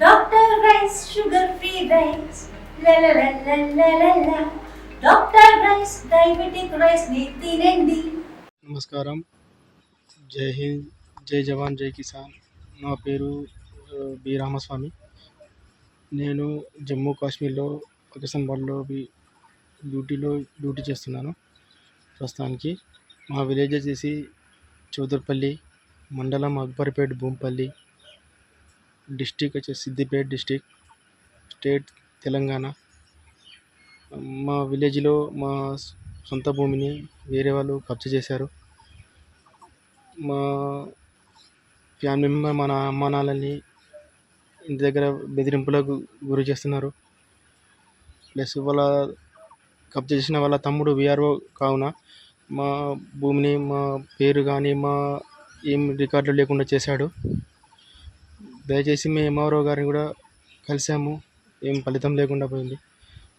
Doctor rice sugar free rice doctor rice diabetic రైస్ని తినండి నమస్కారం. జై హింద్ జై జవాన్ జై కిసాన్. నా పేరు బి రామస్వామి. నేను జమ్మూ కాశ్మీర్లో పాకిస్తాన్లో డ్యూటీలో డ్యూటీ చేస్తున్నాను ప్రస్తుతానికి. మా విలేజ్ వచ్చేసి చౌదర్పల్లి మండలం అక్బర్పేట్ భూంపల్లి. డిస్టిక్ వచ్చేసి సిద్దిపేట డిస్టిక్ స్టేట్ తెలంగాణ. మా విలేజ్లో మా సొంత భూమిని వేరే వాళ్ళు కబ్జా చేశారు. మా ఫ్యామిలీ మెంబర్ మన అమ్మ నాన్నల్ని ఇంటి దగ్గర బెదిరింపులకు గురి చేస్తున్నారు. ప్లస్ వాళ్ళ కబ్జా చేసిన వాళ్ళ తమ్ముడు విఆర్ఓ కావున మా భూమిని మా పేరు కానీ మా ఏం రికార్డులు లేకుండా చేశాడు. దయచేసి మేము ఎంఆర్ఓ గారిని కూడా కలిసాము ఏం ఫలితం లేకుండా పోయింది.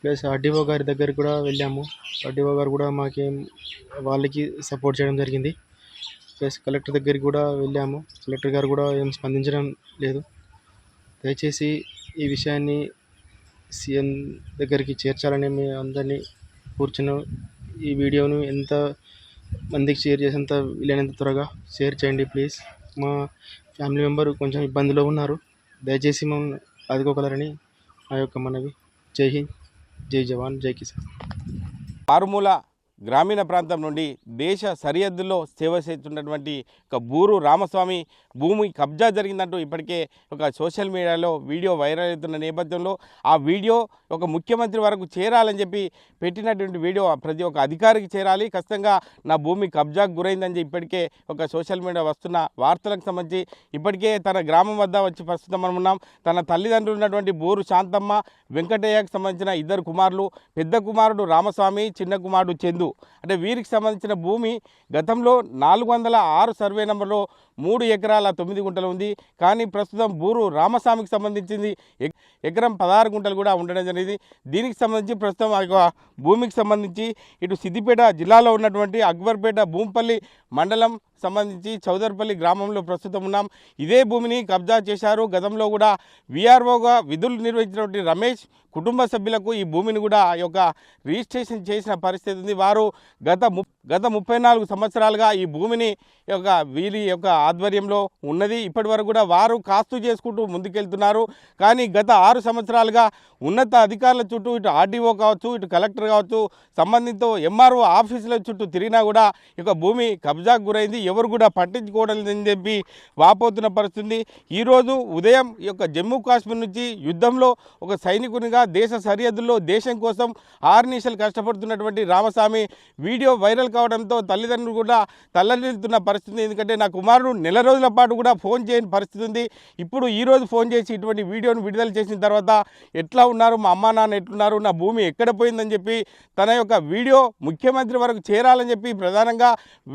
ప్లస్ ఆర్డీఓ గారి దగ్గరికి కూడా వెళ్ళాము. ఆర్డీఓ గారు కూడా మాకేం వాళ్ళకి సపోర్ట్ చేయడం జరిగింది. ప్లస్ కలెక్టర్ దగ్గరికి కూడా వెళ్ళాము. కలెక్టర్ గారు కూడా ఏం స్పందించడం లేదు. దయచేసి ఈ విషయాన్ని సీఎం దగ్గరికి చేర్చాలని మీ అందరినీ కూర్చున్నాం ఈ వీడియోను ఎంత మందికి షేర్ చేసేంత వీలైనంత త్వరగా షేర్ చేయండి ప్లీజ్. మా ఫ్యామిలీ మెంబర్ కొంచెం ఇబ్బందిలో ఉన్నారు. దయచేసి మమ్మల్ని ఆదుకోగలరని నా యొక్క మనవి. జై హింద్. జై జవాన్. జై కిసాన్. మారుమూల గ్రామీణ ప్రాంతం నుండి దేశ సరిహద్దుల్లో సేవ చేస్తున్నటువంటి ఒక బూరు రామస్వామి భూమి కబ్జా జరిగిందంటూ ఇప్పటికే ఒక సోషల్ మీడియాలో వీడియో వైరల్ అవుతున్న నేపథ్యంలో ఆ వీడియో ఒక ముఖ్యమంత్రి వరకు చేరాలని చెప్పి పెట్టినటువంటి వీడియో ప్రతి ఒక్క అధికారికి చేరాలి. ఖచ్చితంగా నా భూమి కబ్జాకు గురైందని చెప్పి ఇప్పటికే ఒక సోషల్ మీడియా వస్తున్న వార్తలకు సంబంధించి ఇప్పటికే తన గ్రామం వద్ద వచ్చి ప్రస్తుతం మనం ఉన్నాం. తన తల్లిదండ్రులు ఉన్నటువంటి బూరు శాంతమ్మ వెంకటయ్యకు సంబంధించిన ఇద్దరు కుమారులు పెద్ద కుమారుడు రామస్వామి చిన్న కుమారుడు చందు. అంటే వీరికి సంబంధించిన భూమి గతంలో నాలుగు వందల ఆరు సర్వే నెంబర్లో మూడు ఎకరాల తొమ్మిది గుంటలు ఉంది. కానీ ప్రస్తుతం బూరు రామస్వామికి సంబంధించింది. ఎకరం పదహారు గుంటలు కూడా ఉండడం జరిగింది. దీనికి సంబంధించి ప్రస్తుతం ఆ యొక్క భూమికి సంబంధించి ఇటు సిద్దిపేట జిల్లాలో ఉన్నటువంటి అక్బర్పేట భూంపల్లి మండలం సంబంధించి చౌదర్పల్లి గ్రామంలో ప్రస్తుతం ఉన్నాం. ఇదే భూమిని కబ్జా చేశారు. గతంలో కూడా విఆర్ఓగా విధులు నిర్వహించినటువంటి రమేష్ కుటుంబ సభ్యులకు ఈ భూమిని కూడా ఆ యొక్క రిజిస్ట్రేషన్ చేసిన పరిస్థితి ఉంది. వారు గత ము గత ముప్పై నాలుగు సంవత్సరాలుగా ఈ భూమిని యొక్క వీరి యొక్క ఆధ్వర్యంలో ఉన్నది. ఇప్పటి వరకు కూడా వారు కాస్తు చేసుకుంటూ ముందుకెళ్తున్నారు. కానీ గత ఆరు సంవత్సరాలుగా ఉన్నత అధికారుల చుట్టూ ఇటు ఆర్డీఓ కావచ్చు ఇటు కలెక్టర్ కావచ్చు సంబంధిత ఎంఆర్ఓ ఆఫీసుల చుట్టూ తిరిగినా కూడా ఇక భూమి కబ్జాకు గురైంది. ఎవరు కూడా పట్టించుకోవడం చెప్పి వాపోతున్న పరిస్థితి. ఈరోజు ఉదయం ఈ యొక్క జమ్మూ కాశ్మీర్ నుంచి యుద్ధంలో ఒక సైనికునిగా దేశ సరిహద్దుల్లో దేశం కోసం ఆర్నిషలు కష్టపడుతున్నటువంటి రామస్వామి వీడియో వైరల్ కావడంతో తల్లిదండ్రులు కూడా తల్లడిల్లుతున్న పరిస్థితి ఎందుకంటే నా కుమారుడు నెల రోజుల పాటు కూడా ఫోన్ చేయని పరిస్థితి ఉంది. ఇప్పుడు ఈరోజు ఫోన్ చేసి ఇటువంటి వీడియోను విడుదల చేసిన తర్వాత ఎట్లా ఉన్నారు? మా అమ్మా నాన్న ఎట్లున్నారు? నా భూమి ఎక్కడ పోయిందని చెప్పి తన యొక్క వీడియో ముఖ్యమంత్రి వరకు చేరాలని చెప్పి ప్రధానంగా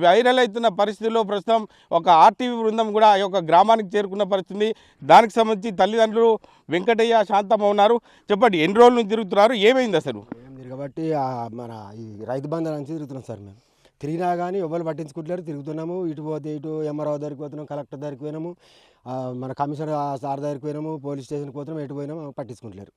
వైరల్ అవుతున్న పరిస్థితుల్లో ప్రస్తుతం ఒక ఆర్టీవీ బృందం కూడా ఈ యొక్క గ్రామానికి చేరుకున్న పరిస్థితి దానికి సంబంధించి తల్లిదండ్రులు వెంకటయ్య శాంతమ్మ ఉన్నారు. చెప్పండి ఎన్ని రోజుల నుంచి తిరుగుతున్నారు? ఏమైంది అసలు? కాబట్టి మన ఈ రైతు బంధాల నుంచి తిరుగుతున్నాం సార్ మేము. తిరిగినా కానీ ఎవరు పట్టించుకుంటలేరు. తిరుగుతున్నాము. ఇటు పోతే ఇటు ఎంఆర్ఓ దగ్గరికి పోతున్నాం. కలెక్టర్ దగ్గరికి పోయినాము. మన కమిషనర్ సార్ దగ్గరికి పోయినాము. పోలీస్ స్టేషన్కి పోతున్నాం. ఎటు పోయినాము పట్టించుకుంటలేరు.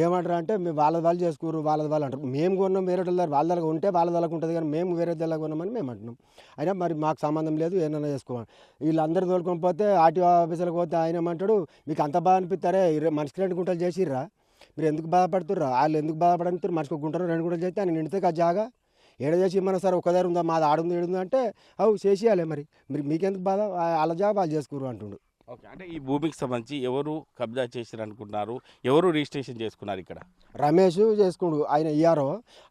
ఏమంటారు అంటే మేము వాళ్ళ వాళ్ళు చేసుకోరు. వాళ్ళ వాళ్ళు అంటారు. మేము కొన్నాం వేరే వాళ్ళ వాళ్ళ దగ్గర ఉంటే వాళ్ళ దగ్గర ఉంటుంది కానీ మేము వేరే దగ్గర కొన్నామని మేము అంటున్నాం. అయినా మరి మాకు సంబంధం లేదు. ఏమైనా చేసుకోవాలి. వీళ్ళందరూ తోలుకొని పోతే ఆర్టీఓ ఆఫీసులకు పోతే ఆయన ఏమంటాడు మీకు అంత బాధ అనిపిస్తారే? మనిషికి రెండు గుంటలు చేసిర్రా? మీరు ఎందుకు బాధపడుతుర్రా? వాళ్ళు ఎందుకు బాధపడుతున్నారు మనిషికి గుంటలు రెండు గుంటలు చేస్తే ఆయన నిండితే ఆ జాగా. ఏడ చేసి ఇమ్మన్నా సార్ ఒక దగ్గర ఉందా? మాది ఆడుంది ఏడుంది అంటే అవు చేసేయాలి మరి. మీరు మీకెందుకు బాధ? వాళ్ళ జాబ్ వాళ్ళు చేసుకురు అంటుండు. ఓకే అంటే ఈ భూమికి సంబంధించి ఎవరు కబ్జా చేశారు అనుకుంటున్నారు ఎవరు రిజిస్ట్రేషన్ చేసుకున్నారు ఇక్కడ? రమేష్ చేసుకుండు ఆయన ఈఆర్ఓ.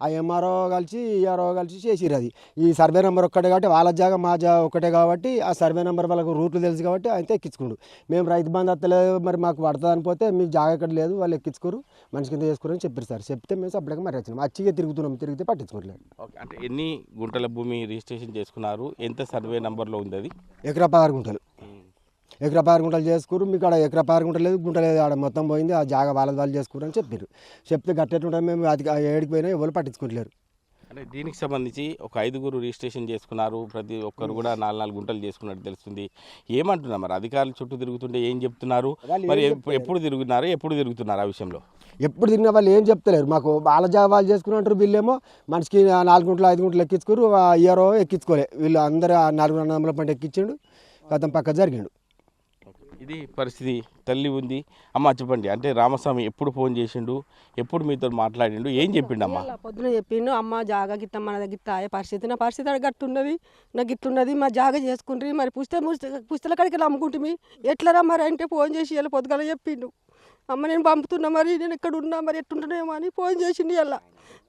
ఆ ఎంఆర్ఓ కలిసి ఈఆర్ఓ కలిసి చేసిర్రు అది. ఈ సర్వే నెంబర్ ఒక్కటే కాబట్టి వాళ్ళ జాగా మా జాగా ఒక్కటే కాబట్టి ఆ సర్వే నెంబర్ వాళ్ళకు రూట్లు తెలుసు కాబట్టి ఆయన ఎక్కించుకుండు. మేము రైతు బంధు అత్తలేదు మరి మాకు పడుతుంది అనిపోతే మీకు జాగా ఎక్కడ లేదు వాళ్ళు ఎక్కించుకోరు. మనిషి కింద చేసుకోరు అని చెప్పారు సార్. చెప్తే మేము సపరేట్గా మరి వచ్చినాం. అచ్చిగా తిరుగుతున్నాం తిరిగితే పట్టించుకోవట్లేదు ఓకే అంటే ఎన్ని గుంటల భూమి రిజిస్ట్రేషన్ చేసుకున్నారు? ఎంత సర్వే నెంబర్లో ఉంది అది? ఎకరా పదహారు గుంటలు. ఎకరా పదహారు గుంటలు చేసుకోరు మీకు ఆడ ఎకరా పదహారు గుంటలు లేదు గుంట లేదు ఆడ మొత్తం పోయింది ఆ జాగా వాళ్ళ వాళ్ళు చేసుకోరు అని చెప్పారు చెప్తే గట్టెట్టుంటే మేము అది ఏడికి పోయినా ఎవరు పట్టించుకోవట్లేరు అంటే దీనికి సంబంధించి ఒక ఐదుగురు రిజిస్ట్రేషన్ చేసుకున్నారు ప్రతి ఒక్కరు కూడా నాలుగు నాలుగు గుంటలు చేసుకున్నట్టు తెలుస్తుంది. ఏమంటున్నారు మరి? అధికారులు చుట్టూ తిరుగుతుంటే ఏం చెప్తున్నారు? మరి ఎప్పుడు తిరుగుతున్నారు? ఎప్పుడు తిరుగుతున్నారు ఆ విషయంలో? ఎప్పుడు తిరిగిన వాళ్ళు ఏం చెప్తలేరు. మాకు వాళ్ళ జాబ్ వాళ్ళు చేసుకుని అంటారు ఏమో మనిషికి నాలుగు గుంటలు ఐదు గుంటలు ఎక్కించుకోరు ఇయరో ఎక్కించుకోలే. వీళ్ళు అందరూ నాలుగు వందల పంట ఎక్కించిండు గతం పక్క జరిగిండు. ఇది పరిస్థితి తల్లి ఉంది. అమ్మ చెప్పండి అంటే రామస్వామి ఎప్పుడు ఫోన్ చేసిండు? ఎప్పుడు మీతో మాట్లాడిండు? ఏం చెప్పిండు అమ్మ పొద్దున చెప్పిండు అమ్మ జాగా గిత్త మన దగ్గర పరిస్థితి. నా పరిస్థితి గట్టున్నది నాకు గిట్టున్నది మా జాగా చేసుకుండ్రి మరి పుస్తక పుస్తల కాడికి వెళ్ళి అమ్ముకుంటుంది ఎట్లరా మరి అంటే ఫోన్ చేసి ఇలా పొద్దుగల చెప్పిండు. అమ్మ నేను పంపుతున్నా మరి నేను ఇక్కడ ఉన్నా మరి ఎట్టుంటున్నామో అని ఫోన్ చేసిండు ఇలా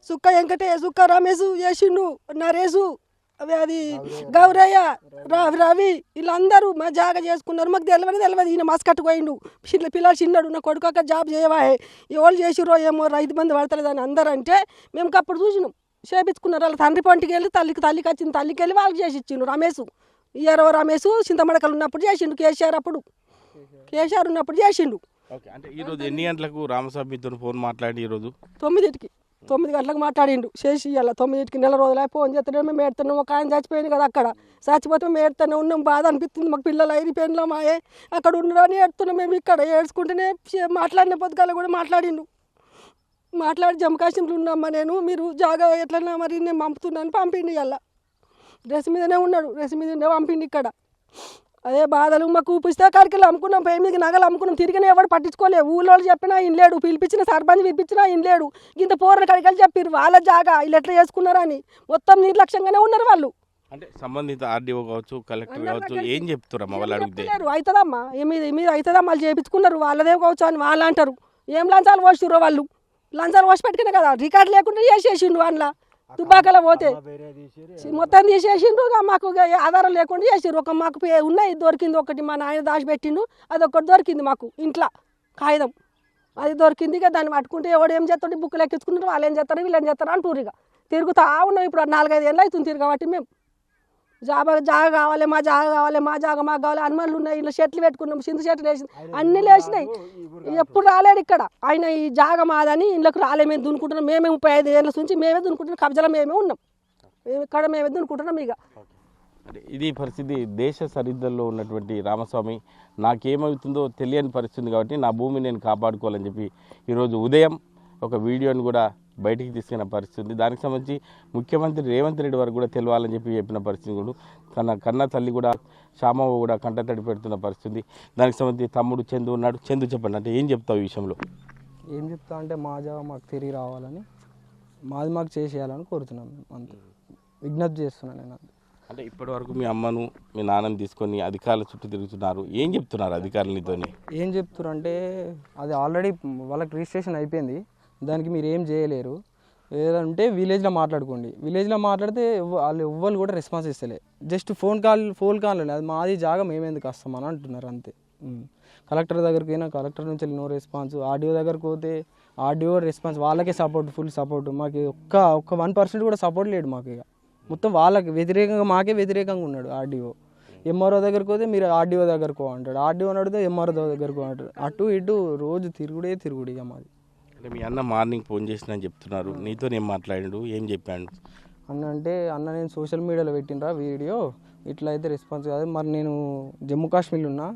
సుక్క వెంకటే సుక్క రమేష్ చేసిండు నరేషు. అవి అది గౌరయ్య రవి రవి వీళ్ళందరూ మా జాగా చేసుకున్నారు. మాకు తెలియని తెలియదు ఈయన మస్ కట్టుకోయిండు పిల్ల పిల్లలు చిన్నాడు నా కొడుకు జాబ్ చేయవా ఎవరు చేసిరో ఏమో రైతు బంధు పడతలేదు అని అందరూ అంటే మేము అప్పుడు చూసినాం. చేపించుకున్నారు. వాళ్ళ తండ్రి పంటికి వెళ్ళి తల్లికి తల్లికి వచ్చింది. తల్లికి వెళ్ళి వాళ్ళకి చేసి ఇచ్చిండు రమేష్ ఇయరో రమేష్ చింతమడకలు ఉన్నప్పుడు చేసిండు. కేసీఆర్ అప్పుడు. కేసీఆర్ ఉన్నప్పుడు చేసిండు. అంటే ఎన్ని గంటలకు రామస్వామి మీతో ఫోన్ మాట్లాడి ఈ రోజు తొమ్మిదింటికి. తొమ్మిది గంటలకు మాట్లాడిండు. చేసి ఇవాళ తొమ్మిదికి నెల రోజులు ఫోన్ చేస్తున్నాడు మేము ఏడుతున్నాం ఒక ఆయన చచ్చిపోయింది కదా అక్కడ. చచ్చిపోతే మేము ఏడుతూనే ఉన్నాం బాధ అనిపిస్తుంది. మాకు పిల్లలు అయిపోయినలో మాయే అక్కడ ఉండరని ఏడుతున్నాం మేము ఇక్కడ. ఏడ్చుకుంటేనే చే- మాట్లాడిన పొద్దుగాల కూడా మాట్లాడిండు. మాట్లాడి జమ్మూ కాశ్మీర్లో ఉన్నామ్మా నేను? మీరు జాగా ఎట్లన్నా మరి నేను పంపుతున్నాను పంపిండి ఇవాళ డ్రెస్ మీదనే ఉన్నాడు డ్రెస్ మీదనే పంపిండి ఇక్కడ. అదే బాధలు మాకు పుస్తకాడికి అమ్ముకున్నాం పై మీద నగలు అమ్ముకున్నాం తిరిగిన ఎవడు పట్టించుకోలే ఊళ్ళో వాళ్ళు చెప్పినా ఇన్లేడు పిలిపించిన సర్పంచ్ పిలిపించినా ఇన్లేడు ఇంత పోరల కాడికి వెళ్ళి చెప్పారు వాళ్ళ జాగా వీళ్ళు ఎట్లా చేసుకున్నారని మొత్తం నిర్లక్ష్యంగానే ఉన్నారు వాళ్ళు. అంటే సంబంధిత ఆర్డీఓ కావచ్చు కలెక్టర్ కావచ్చు ఏం చెప్తారమ్మా వాళ్ళు అడిగితే? అవుతుందమ్మా. మీద మీద అవుతుందమ్మా వాళ్ళు చేయించుకున్నారు వాళ్ళదే కావచ్చు అని వాళ్ళు అంటారు ఏం లంచాలు పోస్తుర్రో వాళ్ళు? లంచాలు పోసి పెట్టుకునే కదా రికార్డు లేకుండా చేసేసిండు వాళ్ళ. దుబ్బాకలో పోతే మొత్తం తీసేసిండు ఇక మాకు ఆధారం లేకుండా చేసిండ్రు ఒక మాకు ఉన్నాయి దొరికింది ఒకటి మా నాయన దాచిపెట్టిండు అది ఒకటి దొరికింది మాకు ఇంట్లో కాగితం. అది దొరికింది ఇక దాన్ని పట్టుకుంటే ఎవడు ఏం చేస్తాడు? బుక్కులు ఎక్కించుకుంటారు వాళ్ళు ఏం చేస్తారు? వీళ్ళు ఏం చేస్తారు? అంటారు ఇక. తిరుగుతా ఉన్నాం ఇప్పుడు నాలుగైదు ఏళ్ళు అవుతుంది తిరగబట్టి మేము. జాబా జాగా కావాలి మా జాగా కావాలి మా జాగా మాకు కావాలి అనుమానులు ఉన్నాయి ఇలా చెట్లు పెట్టుకున్నాం చింత చెట్లు వేసి అన్ని లేచినాయి. ఎప్పుడు రాలేడు ఇక్కడ. ఆయన ఈ జాగా మాదని ఇళ్ళకి రాలే మేము దున్నుకుంటున్నాం. మేమే ముప్పై ఐదు ఏళ్ళ నుంచి మేమే దున్నుకుంటున్నాం కబ్జాలో మేమే ఉన్నాం. మేము ఇక్కడ మేమే దున్నుకుంటున్నాం ఇక. ఇది పరిస్థితి దేశ సరిహద్దుల్లో ఉన్నటువంటి రామస్వామి. నాకేమవుతుందో తెలియని పరిస్థితి కాబట్టి నా భూమిని నేను కాపాడుకోవాలని చెప్పి ఈరోజు ఉదయం ఒక వీడియోని కూడా బయటికి తీసుకున్న పరిస్థితి. ఉంది దానికి సంబంధించి ముఖ్యమంత్రి రేవంత్ రెడ్డి వరకు కూడా తెలవాలని చెప్పి చెప్పిన పరిస్థితి కూడా తన కన్న తల్లి కూడా శ్యామవ్వ కూడా కంటతడి పెడుతున్న పరిస్థితి. దానికి సంబంధించి తమ్ముడు చందు ఉన్నాడు. చందు చెప్పండి అంటే ఏం చెప్తావు ఈ విషయంలో? ఏం చెప్తా అంటే మా జాబ్ మాకు తిరిగి రావాలని మాది మాకు చేసేయాలని కోరుతున్నాం. అంతే. విజ్ఞప్తి చేస్తున్నాను నేను అంతే. అంటే ఇప్పటి వరకు మీ అమ్మను మీ నాన్నని తీసుకొని అధికారుల చుట్టూ తిరుగుతున్నారు. ఏం చెప్తున్నారు అధికారులు నీతోని? ఏం చెప్తున్నారు అంటే అది ఆల్రెడీ వాళ్ళకి రిజిస్ట్రేషన్ అయిపోయింది. దానికి మీరు ఏం చేయలేరు. ఏదంటే విలేజ్లో మాట్లాడుకోండి. విలేజ్లో మాట్లాడితే వాళ్ళు ఎవ్వరు కూడా response ఇస్తలే. Just phone call phone call అది మాది జాగా మేమెందుకు వస్తామని అంటున్నారు అంతే. కలెక్టర్ దగ్గరికి పోయినా కలెక్టర్ నుంచి నో రెస్పాన్స్ ఆర్డీఓ దగ్గరకు పోతే ఆర్డీఓ రెస్పాన్స్ వాళ్ళకే సపోర్ట్ ఫుల్ సపోర్ట్ మాకు ఒక్క ఒక్క వన్ పర్సెంట్ కూడా సపోర్ట్ లేడు మాకు ఇక. మొత్తం వాళ్ళకి వ్యతిరేకంగా మాకే వ్యతిరేకంగా ఉన్నాడు ఆర్డీఓ ఎంఆర్ఓ దగ్గరకు పోతే మీరు ఆర్డీఓ దగ్గరకు అంటాడు ఆర్డీఓ అడిగితే ఎంఆర్ఓ దగ్గరకు అంటాడు అటు ఇటు రోజు తిరుగుడే తిరుగుడు ఇక మాది. అంటే మీ అన్న మార్నింగ్ ఫోన్ చేసిన అని చెప్తున్నారు. నీతో ఏం మాట్లాడాడు. ఏం చెప్పాడు? అన్న అంటే అన్న నేను సోషల్ మీడియాలో పెట్టినరా వీడియో. ఇట్లా అయితే రెస్పాన్స్ కాదు. మరి నేను జమ్మూ కాశ్మీర్లో ఉన్నా.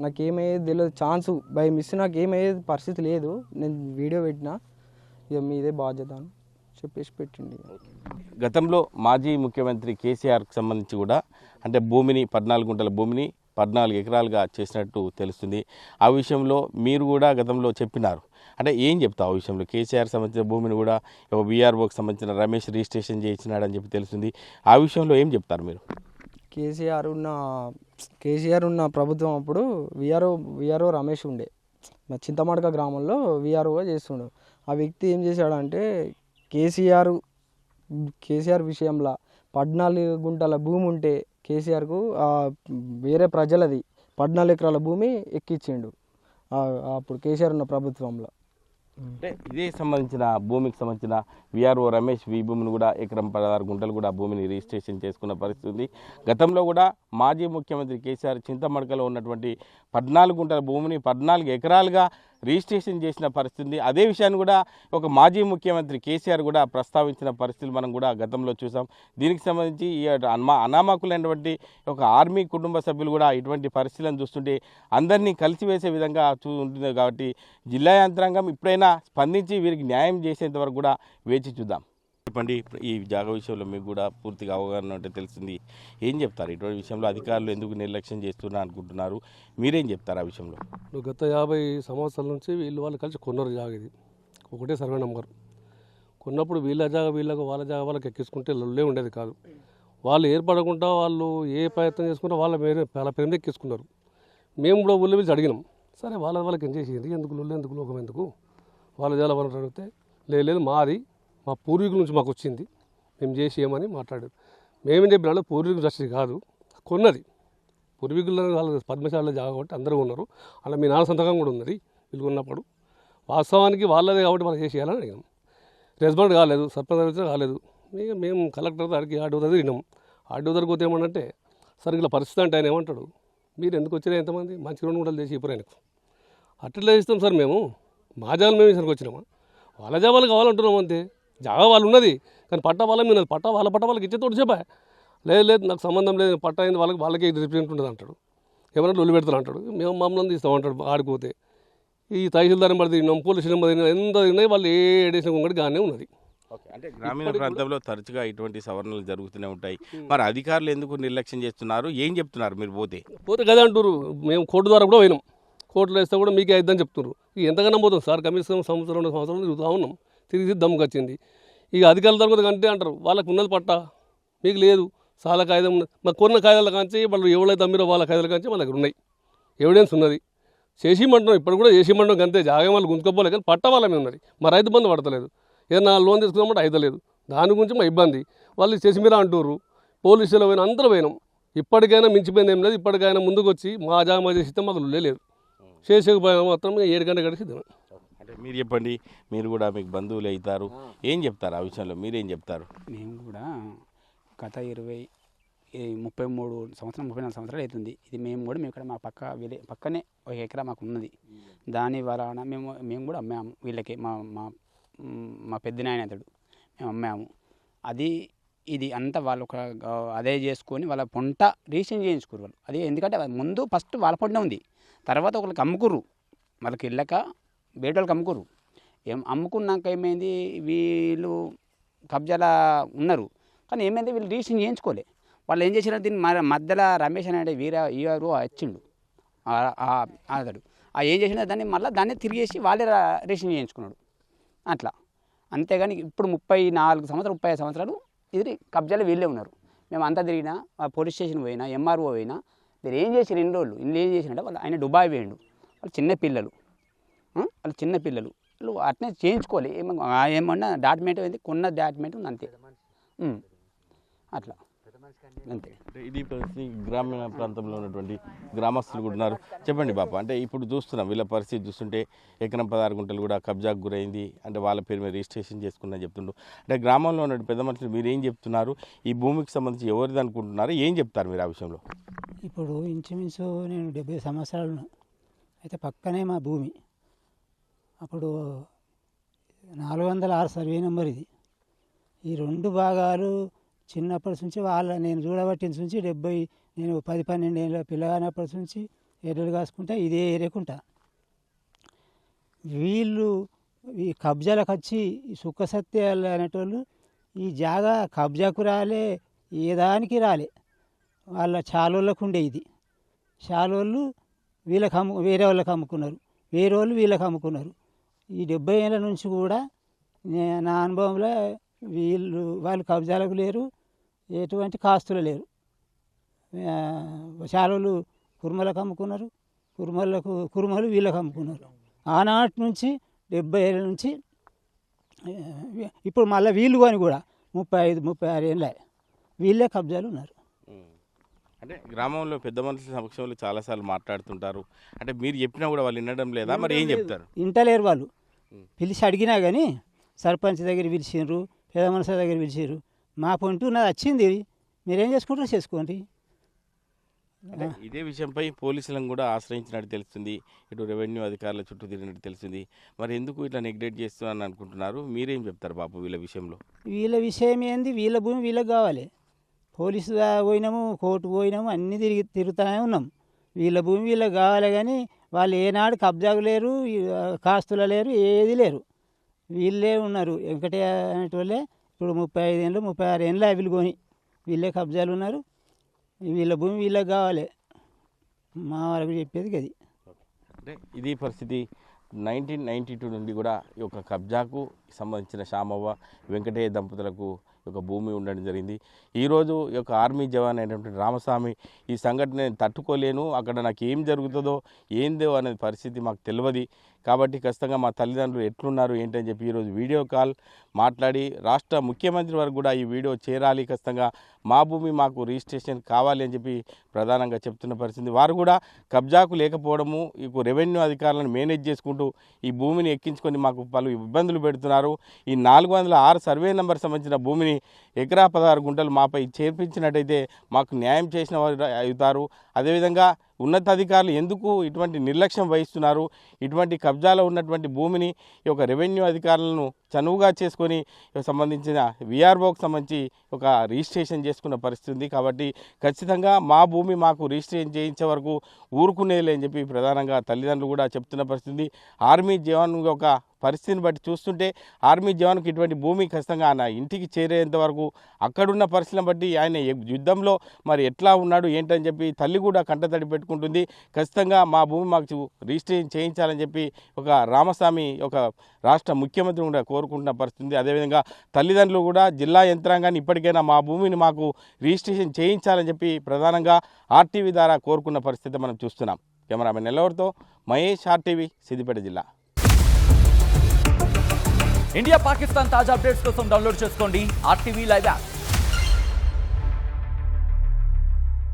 నాకు ఏమయ్యేది తెలియదు. ఛాన్స్ బై మిస్ నాకు ఏమయ్యేది పరిస్థితి లేదు. నేను వీడియో పెట్టినా. ఇక మీదే బాధ్యత అని చెప్పేసి పెట్టిండి గతంలో మాజీ ముఖ్యమంత్రి కేసీఆర్కి సంబంధించి కూడా అంటే భూమిని పద్నాలుగు గుంటల భూమిని పద్నాలుగు ఎకరాలుగా చేసినట్టు తెలుస్తుంది. ఆ విషయంలో మీరు కూడా గతంలో చెప్పినారు. అంటే ఏం చెప్తావు ఆ విషయంలో? కేసీఆర్ సంబంధించిన భూమిని కూడా ఒక బీఆర్ఓకి సంబంధించిన రమేష్ రిజిస్ట్రేషన్ చేయించినాడని చెప్పి తెలుస్తుంది. ఆ విషయంలో ఏం చెప్తారు మీరు? కేసీఆర్ ఉన్న కేసీఆర్ ఉన్న ప్రభుత్వం అప్పుడు విఆర్ఓ విఆర్ఓ రమేష్ ఉండే. మా చింతమడక గ్రామంలో విఆర్ఓగా చేస్తుండే. ఆ వ్యక్తి ఏం చేశాడంటే కేసీఆర్ కేసీఆర్ విషయంలో పద్నాలుగు గుంటల భూమి ఉంటే కేసీఆర్కు వేరే ప్రజలది పద్నాలుగు ఎకరాల భూమి ఎక్కిచ్చిండు. అప్పుడు కేసీఆర్ ఉన్న ప్రభుత్వంలో. అంటే ఇదే సంబంధించిన భూమికి సంబంధించిన విఆర్ఓ రమేష్ ఈ భూమిని కూడా ఎకరం పదహారు గుంటలు కూడా భూమిని రిజిస్ట్రేషన్ చేసుకున్న పరిస్థితి ఉంది. గతంలో కూడా మాజీ ముఖ్యమంత్రి కేసీఆర్ చింతమడకలో ఉన్నటువంటి పద్నాలుగు గుంటల భూమిని పద్నాలుగు ఎకరాలుగా రిజిస్ట్రేషన్ చేసిన పరిస్థితి ఉంది. అదే విషయాన్ని కూడా ఒక మాజీ ముఖ్యమంత్రి కేసీఆర్ కూడా ప్రస్తావించిన పరిస్థితులు మనం కూడా గతంలో చూసాం. దీనికి సంబంధించి ఈ అనామకులైనటువంటి ఒక ఆర్మీ కుటుంబ సభ్యులు కూడా ఇటువంటి పరిస్థితులను చూస్తుంటే అందరినీ కలిసివేసే విధంగా చూ ఉంటుంది కాబట్టి జిల్లా యంత్రాంగం ఇప్పుడైనా స్పందించి వీరికి న్యాయం చేసేంత వరకు కూడా వేచి చూద్దాం. చెప్పండి ఇప్పుడు ఈ జాగా విషయంలో మీకు కూడా పూర్తిగా అవగాహన ఉంటే తెలిసింది. ఏం చెప్తారు? ఇటువంటి విషయంలో అధికారులు ఎందుకు నిర్లక్ష్యం చేస్తున్నారు అనుకుంటున్నారు? మీరేం చెప్తారు ఆ విషయంలో? గత యాభై సంవత్సరాల నుంచి వీళ్ళు వాళ్ళు కలిసి కొన్నారు జాగ ఇది. ఒకటే సర్వే నెంబర్. కొన్నప్పుడు వీళ్ళ జాగ వీళ్ళకు వాళ్ళ జాగ వాళ్ళకి ఎక్కించుకుంటే లొల్లే ఉండేది కాదు. వాళ్ళు ఏర్పడకుండా వాళ్ళు ఏ ప్రయత్నం చేసుకుంటే వాళ్ళ పేరు వాళ్ళ పేరు మీద ఎక్కించుకున్నారు. మేము కూడా ఊళ్ళో పిలిచి అడిగినాం. సరే వాళ్ళ వాళ్ళకి ఏం చేసేది? ఎందుకు లొల్లు ఎందుకు లోకం ఎందుకు? వాళ్ళ జాల అడిగితే లేదు లేదు మాది మా పూర్వీకుల నుంచి మాకు వచ్చింది. మేము చేసేయమని మాట్లాడారు. మేమేం చెప్పినా పూర్వీకులు వచ్చేది కాదు కొన్నది. పూర్వీకుల వాళ్ళ పద్మశాలలో జాగబట్టి అందరూ ఉన్నారు అలా మీ నాన్న సంతకం కూడా ఉన్నది వీళ్ళు ఉన్నప్పుడు వాస్తవానికి వాళ్ళదే కాబట్టి మనం చేసేయాలని అడిగాం. రెస్పాండ్ కాలేదు సర్పంచ్ కాలేదు. ఇక మేము కలెక్టర్ దగ్గరికి ఆర్డీ దగ్గర విన్నాం ఆర్డీ దగ్గరికి పోతే ఏమనంటే సరే ఇలా పరిస్థితి అంటే ఆయన ఏమంటాడు? మీరు ఎందుకు వచ్చినా ఎంతమంది? మంచి రెండు కూడా చేసి ఇప్పుడు ఆయనకు. అట్లా ఇస్తాం సార్ మేము. మా జాగాలు మేము ఇసరికి వచ్చినామా? వాళ్ళ జాగాలు కావాలంటున్నాం అంతే? జాగా వాళ్ళు ఉన్నది కానీ పట్ట వాళ్ళ మీద. పట్ట వాళ్ళ పట్ట వాళ్ళకి ఇచ్చేతోటి చెప్పా. లేదు లేదు నాకు సంబంధం లేదు పట్ట అయింది వాళ్ళకి వాళ్ళకే రిప్రజెంట్ ఉంటుంది అంటాడు. ఏమన్నా లొల్లి పెడతారు అంటాడు. మేము మమ్మల్ని తీస్తామంటాడు ఆడిపోతే. ఈ తహసీల్దార్ తిన్నాం పోలీస్ నెంబర్ తిన్నాం ఎంత తిన్నాయి వాళ్ళు ఏ ఏడేసిన కొంగడి గానే ఉన్నది. ఓకే అంటే గ్రామీణ ప్రాంతంలో తరచుగా ఇటువంటి సవరణలు జరుగుతూనే ఉంటాయి. మరి అధికారులు ఎందుకు నిర్లక్ష్యం చేస్తున్నారు? ఏం చెప్తున్నారు మీరు పోతే? పోతే కదా అంటారు మేము కోర్టు ద్వారా కూడా పోయినాం. కోర్టులో వేస్తే కూడా మీకే అయిద్దని చెప్తున్నారు. ఎంతగా నమ్ముతాం సార్ కనీసం సంవత్సరం రెండు సంవత్సరాలు తిరుగుతూ ఉన్నాం. తిరిగి దమ్ముకు వచ్చింది. ఇక అధికారుల తరగతి కంటే అంటారు వాళ్ళకు ఉన్నది పట్ట. మీకు లేదు. చాలా కాగితం ఉన్నది. మాకు కొన్న కాగితాల కాంచి వాళ్ళు ఎవరైతే అమ్మిరో వాళ్ళ కాగితాల కాంచి మన దగ్గర ఉన్నాయి. ఎవిడెన్స్ ఉన్నది. చేసిమంటున్నాం ఇప్పుడు కూడా చేసిమంటాం అంతే జాగా వాళ్ళు గుంతుకోపోలే కానీ పట్ట వాళ్ళ మీద ఉన్నది. మా రైతు బంధు పడతలేదు. ఏదైనా లోన్ తీసుకుందామంటే అయితలేదు దాని గురించి మా ఇబ్బంది. వాళ్ళు చేసి మీరా అంటారు పోలీసులు పోయిన అందరూ పోయినాం. ఇప్పటికైనా మించిపోయింది ఏం లేదు. ఇప్పటికైనా ముందుకు వచ్చి మా జామా చేసి మాకు లేదు. చేసేకపోయినా మాత్రం ఏడు గంటల గడిచి అంటే మీరు చెప్పండి మీరు కూడా మీకు బంధువులు అవుతారు. ఏం చెప్తారు ఆ విషయంలో? మీరేం చెప్తారు? మేము కూడా గత ఇరవై ఈ ముప్పై మూడు సంవత్సరం ముప్పై నాలుగు సంవత్సరాలు అవుతుంది. ఇది మేము కూడా మేము ఇక్కడ మా పక్క విలే పక్కనే ఒక ఎకరా మాకు ఉన్నది. దాని వలన మేము మేము కూడా అమ్మాము వీళ్ళకి. మా మా మ్, పెద్ద నాయన అతడు. మేము అమ్మాము. అది ఇది అంతా వాళ్ళు ఒక అదే చేసుకొని వాళ్ళ పొంట రీసెంట్ చేయించుకోరు వాళ్ళు. అది ఎందుకంటే అది ముందు ఫస్ట్ వాళ్ళ పొంట ఉంది. తర్వాత ఒకరికి అమ్ముకుర్రు. వాళ్ళకి వెళ్ళక బయట అమ్ముకుర్రు. ఏం అమ్ముకున్నాక ఏమైంది? వీళ్ళు కబ్జాలా ఉన్నారు. కానీ ఏమైంది? వీళ్ళు రిజిస్ట్రేషన్ చేయించుకోలే. వాళ్ళు ఏం చేసినారు దీన్ని మ- మధ్యలో రమేష్ అనే వీర ఈఆర్ఓ వచ్చిండు. ఆ- అతడు. ఆ ఏం చేసినా దాన్ని మళ్ళీ దాన్ని తిరిగేసి వాళ్ళే రిజిస్ట్రేషన్ చేయించుకున్నాడు. అట్లా. అంతేగాని ఇప్పుడు ముప్పై నాలుగు సంవత్సరాలు ముప్పై ఐదు సంవత్సరాలు ఇది కబ్జాలో వీళ్ళే ఉన్నారు. మేము అంతా తిరిగినా పోలీస్ స్టేషన్ పోయినా ఎంఆర్ఓ పోయినా మీరు ఏం చేసారు ఇన్ని రోజులు. ఇన్ని ఏం చేసినట్టే వాళ్ళు ఆయన దుబాయ్ వేయండు వాళ్ళు చిన్న పిల్లలు. వాళ్ళు చిన్న పిల్లలు. వాళ్ళు అట్నే చేయించుకోవాలి. ఏమన్నా ఏమన్నా డాక్యుమెంట్ ఏంది కొన్న డాక్యుమెంట్ ఉంది అంతే. అట్లా. అంతే. అంటే ఇది పరిస్థితి గ్రామీణ ప్రాంతంలో ఉన్నటువంటి గ్రామస్తులు కూడా ఉన్నారు. చెప్పండి బాప అంటే ఇప్పుడు చూస్తున్నాం వీళ్ళ పరిస్థితి చూస్తుంటే ఎకరం పదహారు గుంటలు కూడా కబ్జాకు గురైంది అంటే వాళ్ళ పేరు మీద రిజిస్ట్రేషన్ చేసుకున్నా చెప్తుండ్రు అంటే గ్రామంలో ఉన్న పెద్ద మనుషులు మీరు ఏం చెప్తున్నారు? ఈ భూమికి సంబంధించి ఎవరిది అనుకుంటున్నారు? ఏం చెప్తారు మీరు ఆ విషయంలో? ఇప్పుడు ఇంచుమించు నేను డెబ్బై సంవత్సరాలు. అయితే పక్కనే మా భూమి. అప్పుడు నాలుగు వందల ఆరు సర్వే నెంబర్ ఇది. ఈ రెండు భాగాలు చిన్నప్పటి నుంచి వాళ్ళ నేను చూడబట్టిన నుంచి డెబ్బై నేను పది పన్నెండు ఏళ్ళ పిల్లగానప్పటి నుంచి ఎర్రలు కాసుకుంటా ఇదే ఏరేకుంటా. వీళ్ళు ఈ కబ్జాలకు వచ్చి ఈ సుఖ సత్యాలు అనేటోళ్ళు ఈ జాగా కబ్జాకు రాలే ఏ దానికి రాలే. వాళ్ళ చాలోళ్ళకు ఉండే ఇది. చాలోళ్ళు వీళ్ళకి అమ్ము వేరే వాళ్ళకి అమ్ముకున్నారు. వేరే వాళ్ళు వీళ్ళకి అమ్ముకున్నారు. ఈ డెబ్బై ఏళ్ళ నుంచి కూడా నా అనుభవంలో వీళ్ళు వాళ్ళు కబ్జాలకు లేరు. ఎటువంటి కాస్తులు లేరు. చాలోళ్ళు కుర్మలకు అమ్ముకున్నారు కుర్మలకు కుర్మలు వీళ్ళకి అమ్ముకున్నారు. ఆనాటి నుంచి డెబ్బై ఏళ్ళ నుంచి ఇప్పుడు మళ్ళీ వీళ్ళు కొని కూడా ముప్పై ఐదు ముప్పై ఆరు ఏళ్ళ వీళ్ళే కబ్జాలు ఉన్నారు. అంటే గ్రామంలో పెద్ద మనుషుల సమక్షంలో చాలాసార్లు మాట్లాడుతుంటారు. అంటే మీరు చెప్పినా కూడా వాళ్ళు వినడం లేదా? మరి ఏం చెప్తారు? ఇంటలేరు వాళ్ళు. పిలిచి అడిగినా కానీ సర్పంచ్ దగ్గర పిలిచిండ్రు పెద్ద మనుషుల దగ్గర పిలిచిర్రు మా పొంటూ నాది వచ్చింది మీరేం చేసుకుంటారో చేసుకోండి. ఇదే విషయంపై పోలీసులను కూడా ఆశ్రయించినట్టు తెలుస్తుంది. ఇటు రెవెన్యూ అధికారుల చుట్టూ తిరిగినట్టు తెలుస్తుంది. మరి ఎందుకు ఇట్లా నెగ్లెక్ట్ చేస్తున్నారని అనుకుంటున్నారు? మీరేం చెప్తారు బాపు వీళ్ళ విషయంలో? వీళ్ళ విషయం ఏంది? వీళ్ళ భూమి వీళ్ళకి కావాలి. పోలీసు పోయినాము కోర్టు పోయినాము అన్నీ తిరిగి తిరుగుతూనే ఉన్నాం. వీళ్ళ భూమి వీళ్ళకి కావాలి కానీ వాళ్ళు ఏనాడు కబ్జాకు లేరు కాస్తుల లేరు ఏది లేరు. వీళ్ళే ఉన్నారు. వెంకటే అనేటోళ్ళే ఇప్పుడు ముప్పై ఐదు ఏళ్ళు ముప్పై ఆరు ఏళ్ళు అవిలు కొని వీళ్ళే కబ్జాలు ఉన్నారు. వీళ్ళ భూమి వీళ్ళకి కావాలి. మా వరకు చెప్పేది అది అంటే ఇది పరిస్థితి నైన్టీన్ నైన్టీ టూ నుండి కూడా ఈ యొక్క కబ్జాకు సంబంధించిన శామవ్వ వెంకటయ్య దంపతులకు ఒక యొక్క భూమి ఉండడం జరిగింది. ఈరోజు ఈ యొక్క ఆర్మీ జవాన్ అయినటువంటి రామస్వామి ఈ సంఘటన నేను తట్టుకోలేను. అక్కడ నాకు ఏం జరుగుతుందో ఏందో అనే పరిస్థితి మాకు తెలియదు కాబట్టి ఖచ్చితంగా మా తల్లిదండ్రులు ఎట్లున్నారు ఏంటని చెప్పి ఈరోజు వీడియో కాల్ మాట్లాడి రాష్ట్ర ముఖ్యమంత్రి వరకు కూడా ఈ వీడియో చేరాలి ఖచ్చితంగా. మా భూమి మాకు రిజిస్ట్రేషన్ కావాలి అని చెప్పి ప్రధానంగా చెప్తున్న పరిస్థితి. వారు కూడా కబ్జాకు లేకపోవడము ఈ రెవెన్యూ అధికారులను మేనేజ్ చేసుకుంటూ ఈ భూమిని ఎక్కించుకొని మాకు పలు ఇబ్బందులు పెడుతున్నారు. ఈ నాలుగు వందల ఆరు సర్వే నెంబర్ సంబంధించిన భూమిని ఎకరా పదహారు గుంటలు మాపై చేర్పించినట్టయితే మాకు న్యాయం చేసిన వారు అవుతారు. అదేవిధంగా ఉన్నతాధికారులు ఎందుకు ఇటువంటి నిర్లక్ష్యం వహిస్తున్నారు ఇటువంటి కబ్జాలో ఉన్నటువంటి భూమిని ఈ యొక్క రెవెన్యూ అధికారులను చనువుగా చేసుకొని సంబంధించిన విఆర్ఓకి సంబంధించి ఒక రిజిస్ట్రేషన్ చేసుకున్న పరిస్థితి ఉంది కాబట్టి ఖచ్చితంగా మా భూమి మాకు రిజిస్ట్రేషన్ చేయించే వరకు ఊరుకునేలే అని చెప్పి ప్రధానంగా తల్లిదండ్రులు కూడా చెప్తున్న పరిస్థితి ఉంది. ఆర్మీ జవాన్ యొక్క పరిస్థితిని బట్టి చూస్తుంటే ఆర్మీ జవాన్కి ఇటువంటి భూమి ఖచ్చితంగా ఆయన ఇంటికి చేరేంత వరకు అక్కడున్న పరిస్థితిని బట్టి ఆయన యుద్ధంలో మరి ఎట్లా ఉన్నాడు ఏంటని చెప్పి తల్లి కూడా కంటతడి పెట్టుకుంటుంది. ఖచ్చితంగా మా భూమి మాకు చూ- రిజిస్ట్రేషన్ చేయించాలని చెప్పి ఒక రామస్వామి ఒక రాష్ట్ర ముఖ్యమంత్రి కూడా కోరుకుంటున్న పరిస్థితి అదేవిధంగా తల్లిదండ్రులు కూడా జిల్లా యంత్రాంగాన్ని ఇప్పటికైనా మా భూమిని మాకు రిజిస్ట్రేషన్ చేయించాలని చెప్పి ప్రధానంగా ఆర్టీవీ ద్వారా కోరుకున్న పరిస్థితి మనం చూస్తున్నాం. కెమెరామెన్ నెల్లూరుతో మహేష్ ఆర్టీవీ సిద్దిపేట జిల్లా. ఇండియా పాకిస్తాన్ తాజా అప్డేట్స్ కోసం డౌన్లోడ్ చేసుకోండి ఆర్టీవీ లైవ్ యాప్.